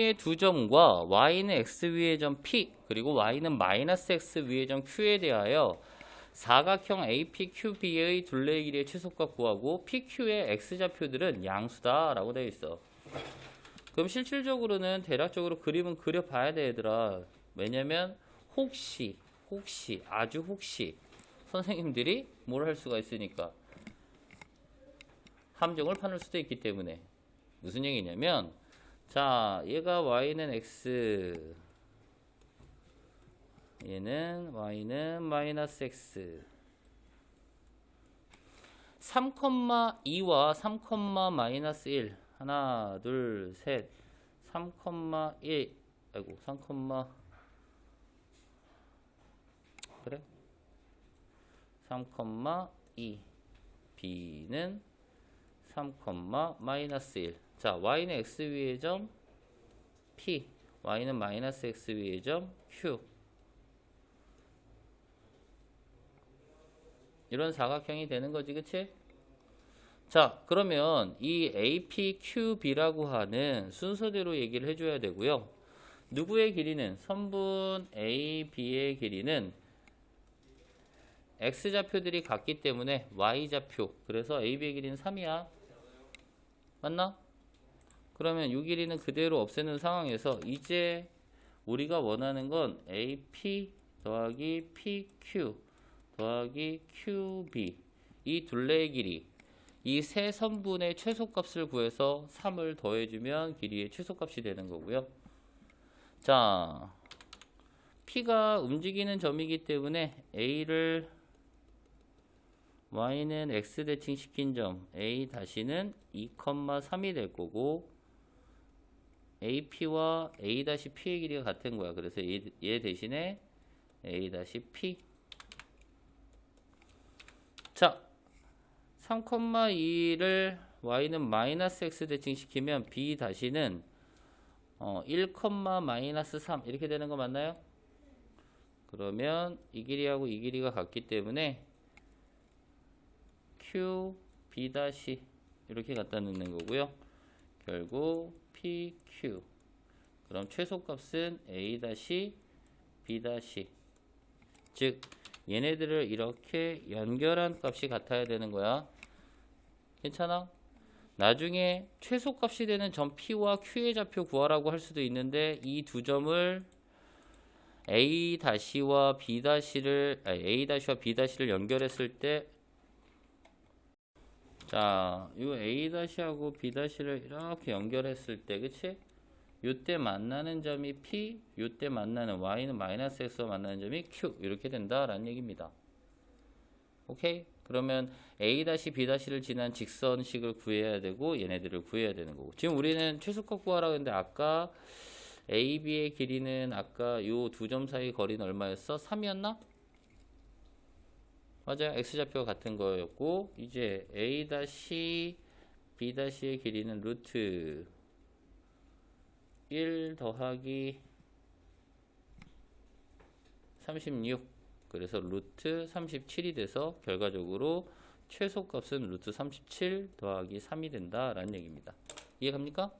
의 두 점과 y는 x 위의 점 p 그리고 y는 마이너스 x 위의 점 q에 대하여 사각형 APQB의 둘레의 길이의 최소값 구하고 PQ의 x좌표들은 양수다 라고 되어 있어. 그럼 실질적으로는 대략적으로 그림은 그려봐야 돼 얘들아. 왜냐면 혹시 혹시 아주 혹시 선생님들이 뭘 할 수가 있으니까 함정을 파낼 수도 있기 때문에 무슨 얘기냐면 자 얘가 y는 x 얘는 y는 마이너스 x. 3,2와 3, 마이너스 1 하나 둘 셋 3,1 아이고 3, 그래? 3,2 b는 3, 마이너스 1 자, y는 x 위의 점 p y는 마이너스 x 위의 점 q 이런 사각형이 되는 거지, 그치? 자, 그러면 이 APQB라고 하는 순서대로 얘기를 해줘야 되고요. 누구의 길이는 선분 AB의 길이는 X좌표들이 같기 때문에 Y좌표. 그래서 AB의 길이는 3이야. 맞나? 그러면 이 길이는 그대로 없애는 상황에서 이제 우리가 원하는 건 AP 더하기 PQ 더하기 QB 이 둘레의 길이 이 세 선분의 최소값을 구해서 3을 더해주면 길이의 최소값이 되는 거고요. 자, P가 움직이는 점이기 때문에 A를 Y는 X 대칭 시킨 점 A 다시는 2,3이 될 거고 AP와 A-P의 길이가 같은 거야. 그래서 얘, 얘 대신에 A-P 자, 3,2를 y는 마이너스 x 대칭 시키면 b 다시는 어, 1, 마이너스 3 이렇게 되는 거 맞나요? 그러면 이 길이하고 이 길이가 같기 때문에 q, b 다시 이렇게 갖다 넣는 거고요. 결국 p, q 그럼 최소값은 a 다시 b 다시 즉 얘네들을 이렇게 연결한 값이 같아야 되는 거야. 괜찮아? 나중에 최소값이 되는 점 P와 Q의 좌표 구하라고 할 수도 있는데 이 두 점을 A-와 B-를 A-와 B-를 연결했을 때 자, 이 A-하고 B-를 이렇게 연결했을 때 그치? 요때 만나는 점이 P, 요때 만나는 Y는 마이너스 X와 만나는 점이 Q 이렇게 된다라는 얘기입니다. 오케이? 그러면 A-B-를 지난 직선식을 구해야 되고 얘네들을 구해야 되는 거고 지금 우리는 최소값 구하라고 했는데 아까 AB의 길이는 아까 요 두 점 사이 거리는 얼마였어? 3이었나? 맞아요. X좌표가 같은 거였고 이제 A-B-의 길이는 루트 1 더하기 36 그래서 루트 37이 돼서 결과적으로 최소값은 루트 37 더하기 3이 된다라는 얘기입니다. 이해갑니까?